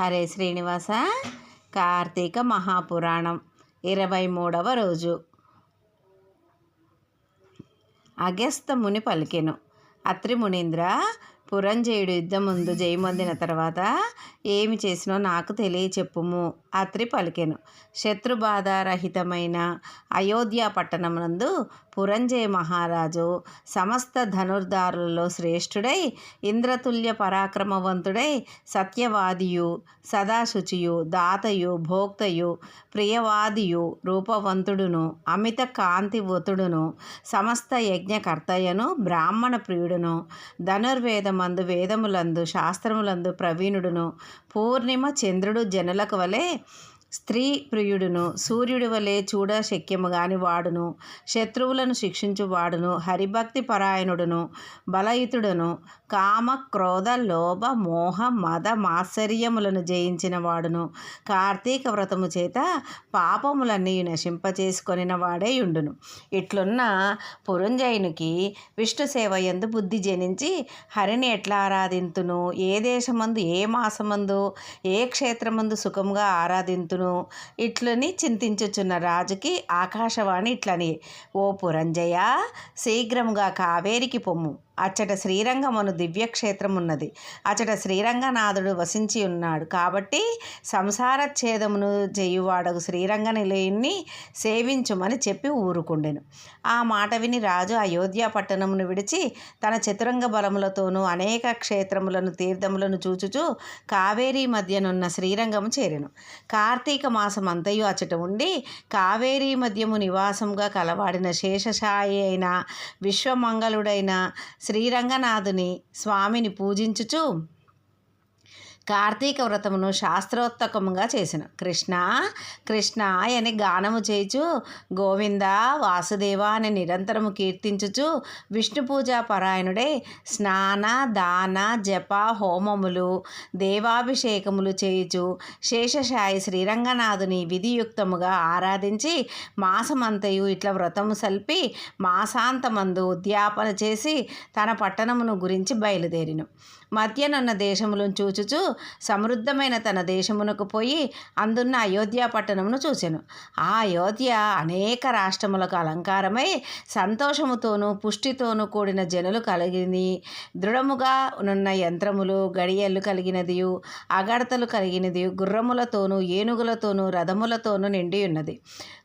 హరే శ్రీనివాస. కార్తీక మహాపురాణం ఇరవై మూడవ రోజు. అగస్త ముని పలికెను. అత్రి మునీంద్ర పురంజయుడు యుద్ధం ముందు జయమొందిన తర్వాత ఏమి చేసినో నాకు తెలియచెప్పుము. అత్రి పలికెను. శత్రుబాధారహితమైన అయోధ్య పట్టణమునందు పురంజయ మహారాజు సమస్త ధనుర్ధారులలో శ్రేష్ఠుడై ఇంద్రతుల్య పరాక్రమవంతుడై సత్యవాదియు సదాశుచియు దాతయు భోక్తయు ప్రియవాదియు రూపవంతుడును అమిత కాంతివతుడును సమస్త యజ్ఞకర్తయ్యను బ్రాహ్మణ ప్రియుడును మందు వేదములందు శాస్త్రములందు ప్రవీణుడును. పూర్ణిమ చంద్రుడు జనులకు వలె స్త్రీ ప్రియుడును సూర్యుడి వలె చూడ శక్యము గాని వాడును. శత్రువులను శిక్షించువాడును హరిభక్తి పరాయణుడును బలయుతుడును. కామ క్రోధ లోభ మోహ మద మాత్సర్యములను జయించిన వాడును. కార్తీక వ్రతము చేత పాపములన్నీ నశింపచేసుకొనిన వాడే ఉండును ఇట్లున్న పురంజయునికి విష్ణు సేవ ఎందు బుద్ధి జనించి హరిని ఎట్లా ఆరాధింతును? ఏ దేశమందు ఏ మాసమందు ఏ క్షేత్రమందు సుఖముగా ఆరాధింతును? ఇట్లని చింతించుచున్న రాజుకి ఆకాశవాణి ఇట్లని ఓ పురంజయ శీఘ్రముగా కావేరికి పొమ్ము. అచ్చట శ్రీరంగమును దివ్యక్షేత్రమున్నది అచ్చట శ్రీరంగనాథుడు వసించి ఉన్నాడు. కాబట్టి సంసార ఛేదమును చేయువాడకు శ్రీరంగ నిలయుణ్ణి సేవించుమని చెప్పి ఊరుకుండెను. ఆ మాట విని రాజు అయోధ్య పట్టణమును విడిచి తన చతురంగ బలములతోనూ అనేక క్షేత్రములను తీర్థములను చూచుచూ కావేరీ మధ్యనున్న శ్రీరంగము చేరెను. కార్తీక మాసం అంతయు అచ్చట ఉండి కావేరీ మధ్యము నివాసంగా కలవాడిన శేషశాయి అయిన విశ్వమంగళుడైన శ్రీరంగనాథుని స్వామిని పూజించుచు కార్తీక వ్రతమును శాస్త్రోత్తకముగా చేసిన. కృష్ణ కృష్ణ అని గానము చేయుచు గోవింద వాసుదేవ అని నిరంతరము కీర్తించుచు విష్ణు పూజా పరాయణుడే స్నాన దాన జప హోమములు దేవాభిషేకములు చేయుచు శేషశాయి శ్రీరంగనాథుని విధియుక్తముగా ఆరాధించి మాసమంతయు ఇట్ల వ్రతము సల్పి మాసాంతమందు ఉద్యాపన చేసి తన పట్టణమును గురించి బయలుదేరిను. మధ్యనున్న దేశములను చూచుచు సమృద్ధమైన తన దేశమునకు పోయి అందున్న అయోధ్య పట్టణమును చూచెను. ఆ అయోధ్య అనేక రాష్ట్రములకు అలంకారమై సంతోషముతోనూ పుష్టితోనూ కూడిన జనులు కలిగింది దృఢముగా నున్న యంత్రములు గడియలు కలిగినదియు అగడతలు కలిగినది గుర్రములతోనూ ఏనుగులతోనూ రథములతోనూ నిండి ఉన్నది.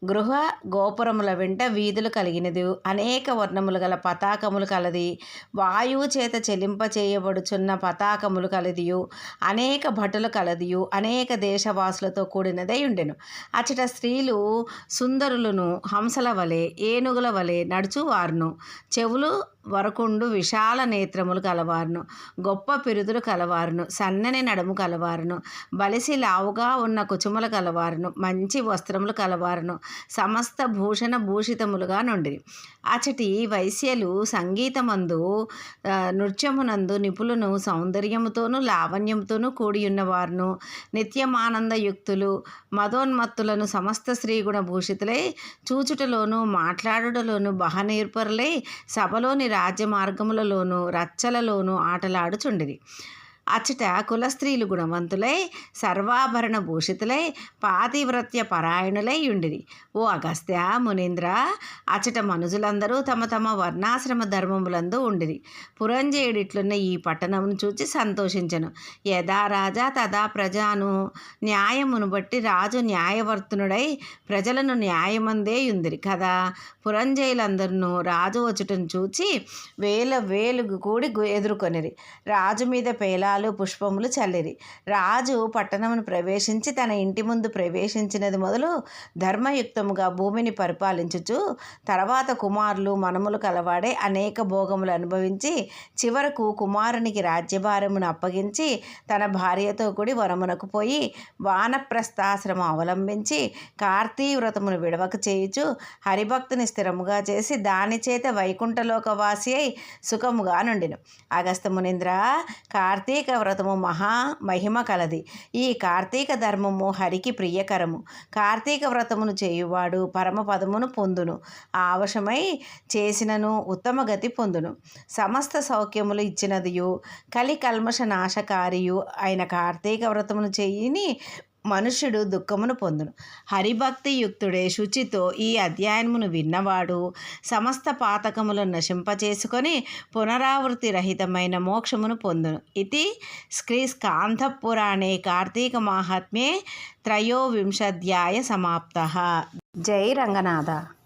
గృహ గోపురముల వెంట వీధులు కలిగినది అనేక వర్ణములు గల పతాకములు కలది వాయువు చేత చెలింప చేయబడుచున్న పతాకములు కలదియు అనేక భటులు కలదియు అనేక దేశవాసులతో కూడినదై ఉండెను. అచ్చట స్త్రీలు సుందరులను హంసల వలె ఏనుగుల వలె నడుచువారును. చెవులు వరకుండు విశాల నేత్రములు కలవారును. గొప్ప పిరుదులు కలవారును. సన్నని నడుము కలవారును. బలిసి లావుగా ఉన్న కుచుమలు కలవారును. మంచి వస్త్రములు కలవారును. సమస్త భూషణ భూషితములుగా నుండి అచటి వైశ్యలు సంగీతమందు నృత్యమునందు నిపులను సౌందర్యముతోనూ లావణ్యంతోనూ కూడి ఉన్నవారును. నిత్యమానందయుక్తులు మదోన్మత్తులను సమస్త శ్రీగుణ భూషితులై చూచుటలోను మాట్లాడుటలోను బహనేర్పరులై సభలోని రాజ్యమార్గములలోనూ రచ్చలలోనూ ఆటలాడుచుండిరి. అచ్చట కులస్త్రీలు గుణవంతులై సర్వాభరణ భూషితులై పాతివ్రత్య పరాయణులై ఉండిరి ఓ అగస్త్య మునీంద్ర అచ్చట మనుజులందరూ తమ తమ వర్ణాశ్రమ ధర్మములందు ఉండిరి. పురంజేయుడిట్లున్న ఈ పట్టణమును చూచి సంతోషించను. యథా రాజా తదా ప్రజాను న్యాయమును బట్టి రాజు న్యాయవర్తునుడై ప్రజలను న్యాయమందే ఉందిరి కదా? పురంజయులందరూ రాజు వచ్చుటను చూచి వేల వేలు కూడి ఎదుర్కొనిరి. రాజు మీద పేలా ఫలాలు పుష్పములు చల్లిరి. రాజు పట్టణమును ప్రవేశించి తన ఇంటి ముందు ప్రవేశించినది మొదలు ధర్మయుక్తముగా భూమిని పరిపాలించుచు తర్వాత కుమారులు మనములు కలవాడే అనేక భోగములు అనుభవించి చివరకు కుమారునికి రాజ్యభారమును అప్పగించి తన భార్యతో కూడి వరమునకు పోయి వానప్రస్థాశ్రమం అవలంబించి కార్తీ వ్రతమును విడవక చేయుచు హరిభక్తుని స్థిరముగా చేసి దాని చేత వైకుంఠలోకవాసి అయి సుఖముగా నుండిను. అగస్త మునీంద్ర కార్తీక కార్తీక వ్రతము మహా మహిమ కలది. ఈ కార్తీక ధర్మము హరికి ప్రియకరము. కార్తీక వ్రతమును చేయువాడు పరమపదమును పొందును. ఆవశమై చేసినను ఉత్తమ గతి పొందును. సమస్త సౌఖ్యములు ఇచ్చినదియు కలి కల్మష నాశకారియు అయిన కార్తీక వ్రతమును చేయిని మనుష్యుడు దుఃఖమును పొందును. హరిభక్తి యుక్తుడే శుచితో ఈ అధ్యాయమును విన్నవాడు సమస్త పాతకములను నశింపచేసుకొని పునరావృతి రహితమైన మోక్షమును పొందును. ఇది శ్రీ స్కాంధపురాణే కార్తీక మాహాత్మ్యే త్రయోవింశధ్యాయ సమాప్త. జై రంగనాథ.